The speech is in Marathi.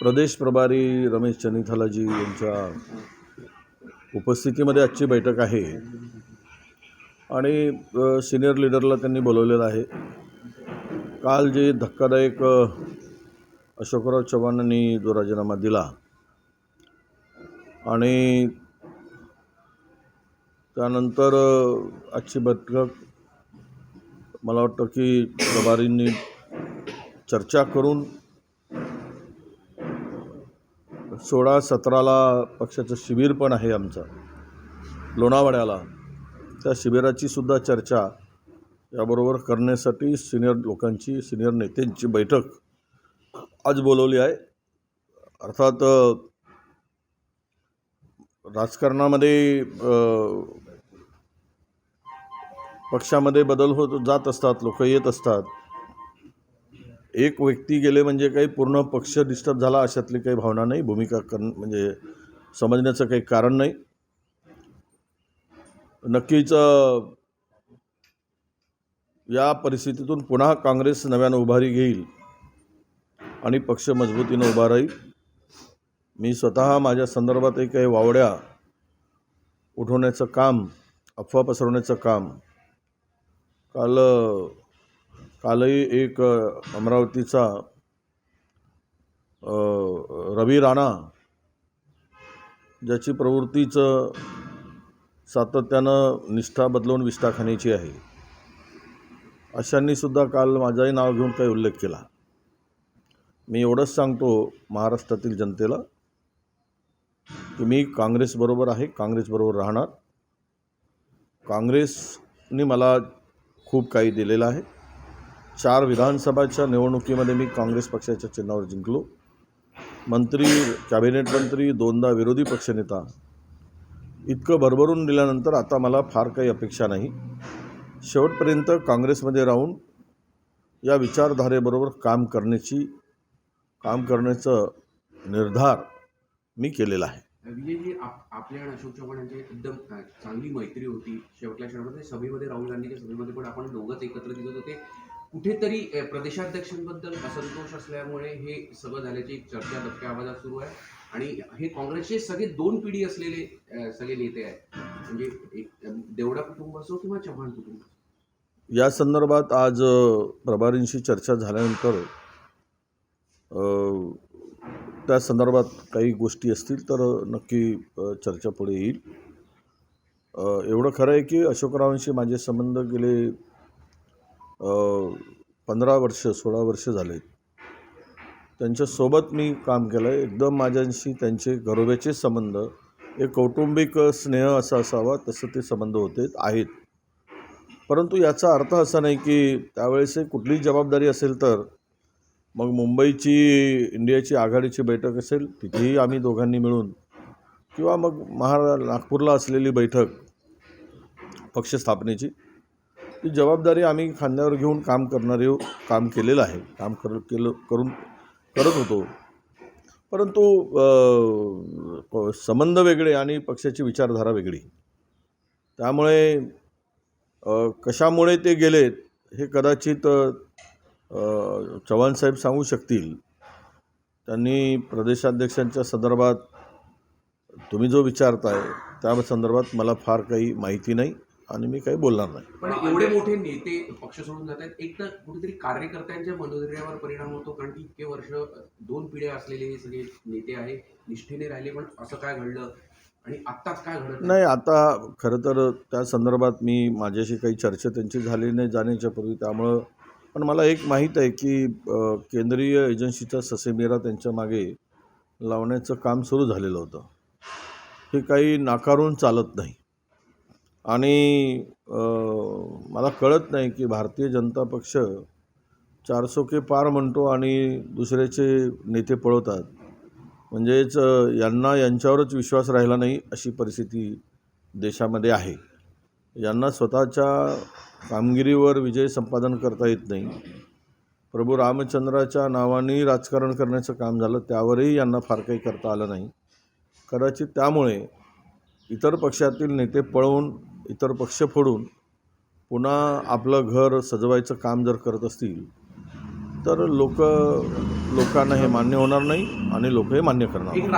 प्रदेश प्रभारी रमेश चनिथालाजी यांच्या उपस्थितीमध्ये आजची बैठक आहे. आणि सिनियर लीडरला त्यांनी बोलवलेलं आहे. काल जे धक्कादायक अशोकराव चव्हाणांनी जो राजीनामा दिला आणि त्यानंतर आजची बैठक मला वाटतं की प्रभारींनी चर्चा करून सोळा सतराला पक्षाचं शिबिर पण आहे आमचं. लोणावळ्याला. त्या शिबिराची सुद्धा चर्चा याबरोबर करण्यासाठी सिनियर लोकांची सिनियर नेत्यांची बैठक आज बोलवली आहे. अर्थात राजकारणामध्ये पक्षामध्ये बदल होत जात असतात लोक येत असतात. एक व्यक्ती गेले म्हणजे काही पूर्ण पक्ष डिस्टर्ब झाला अशातली काही भावना नाही भूमिका कर म्हणजे समजण्याचं काही कारण नाही. नक्कीच या परिस्थितीतून पुन्हा काँग्रेस नव्यानं उभारी घेईल आणि पक्ष मजबूतीनं उभा राहील. मी स्वतः माझ्या संदर्भातही काही वावड्या उठवण्याचं काम अफवा पसरवण्याचं काम काल कालही एक अमरावतीचा रवी राणा ज्याची प्रवृत्तीचं सातत्यानं निष्ठा बदलवून विष्ठा खाण्याची आहे अशांनीसुद्धा काल माझंही नाव घेऊन काही उल्लेख केला. मी एवढंच सांगतो महाराष्ट्रातील जनतेला की मी काँग्रेसबरोबर आहे काँग्रेसबरोबर राहणार. काँग्रेसने मला खूप काही दिलेलं आहे. चार विधानसभाच्या निवडणुकीमध्ये मी काँग्रेस पक्षाच्या चिन्हावर जिंकलो. मंत्री कॅबिनेट मंत्री दोनदा विरोधी पक्षनेता इतकं भरभरून दिल्यानंतर आता मला फार काही अपेक्षा नाही. शेवटपर्यंत काँग्रेसमध्ये राहून या विचारधारेबरोबर काम करण्याची काम करण्याचं निर्धार मी केलेला आहे. विजयजी आप आपल्या आणि अशोक चव्हाण यांची एकदम चांगली मैत्री होती शेवटल्या क्षणामध्ये. सभेमध्ये राहुल गांधीच्या सभेमध्ये पण आपण दोघंच एकत्र दिसत होते. कुठेतरी प्रदेशाध्यक्षांबद्दल असंतोष असल्यामुळे हे सगळं झाल्याची एक चर्चा दबक्या आवाजात सुरू आहे. आणि हे काँग्रेसचे सगळे दोन पिढी असलेले सगळे नेते आहेत. म्हणजे एक देवडा कुटुंब असो किंवा चव्हाण कुटुंब या संदर्भात आज प्रभारींशी चर्चा झाल्यानंतर त्या संदर्भात काही गोष्टी असतील तर नक्की चर्चा पुढे येईल. एवढं खरं आहे की अशोकरावांशी माझे संबंध गेले पंधरा वर्ष सोळा वर्ष झाले त्यांच्यासोबत मी काम केलं आहे एकदम माझ्यांशी त्यांचे घरोब्याचे संबंध एक कौटुंबिक स्नेह असा असावा तसं ते संबंध होते आहेत. परंतु याचा अर्थ असा नाही की त्यावेळेस कुठलीही जबाबदारी असेल तर मग मुंबईची इंडियाची आघाडीची बैठक असेल तिथेही आम्ही दोघांनी मिळून किंवा मग महारा नागपूरला असलेली बैठक पक्ष स्थापनेची ती जबाबदारी आम्ही खांद्यावर घेऊन काम करणारे काम केलेलं आहे. काम कर केलं करून करत होतो. परंतु प- संबंध वेगळे आणि पक्षाची विचारधारा वेगळी. त्यामुळे कशामुळे ते गेलेत हे कदाचित चव्हाणसाहेब सांगू शकतील. त्यांनी प्रदेशाध्यक्षांच्या संदर्भात तुम्ही जो विचारताय त्या संदर्भात मला फार काही माहिती नाही. आणि मी काही बोलणार नाही. पण एवढे मोठे नेते पक्ष सोडून जात आहेत. एक तर कुठेतरी कार्यकर्त्यांच्या मनोधैर्यावर परिणाम होतो कारण की इतके वर्ष दोन पिढ्या असलेले हे सगळे नेते आहे निष्ठेने राहिले पण असं काय घडलं? आणि आत्ताच काय घडत आहे? नाही आता खरं तर त्या संदर्भात मी माझ्याशी काही चर्चा त्यांची झाली नाही जाण्याच्या पूर्वी त्यामुळं पण मला एक माहीत आहे की अ, केंद्रीय एजन्सीचा ससेमिरा त्यांच्या मागे लावण्याचं काम सुरू झालेलं होतं. हे काही नाकारून चालत नाही. आणि मला कळत नाही की भारतीय जनता पक्ष चारसोके पार म्हणतो आणि दुसऱ्याचे नेते पळवतात. म्हणजेच यांना यांच्यावरच विश्वास राहिला नाही अशी परिस्थिती देशामध्ये आहे. यांना स्वतःच्या कामगिरीवर विजय संपादन करता येत नाही. प्रभू रामचंद्राच्या नावाने राजकारण करण्याचं काम झालं त्यावरही यांना फार काही करता आलं नाही. कदाचित त्यामुळे इतर पक्षातील नेते पळवून इतर पक्ष फोडून पुन्हा आपलं घर सजवायचं काम जर करत असतील तर लोक लोकांना हे मान्य होणार नाही आणि लोक हे मान्य करणार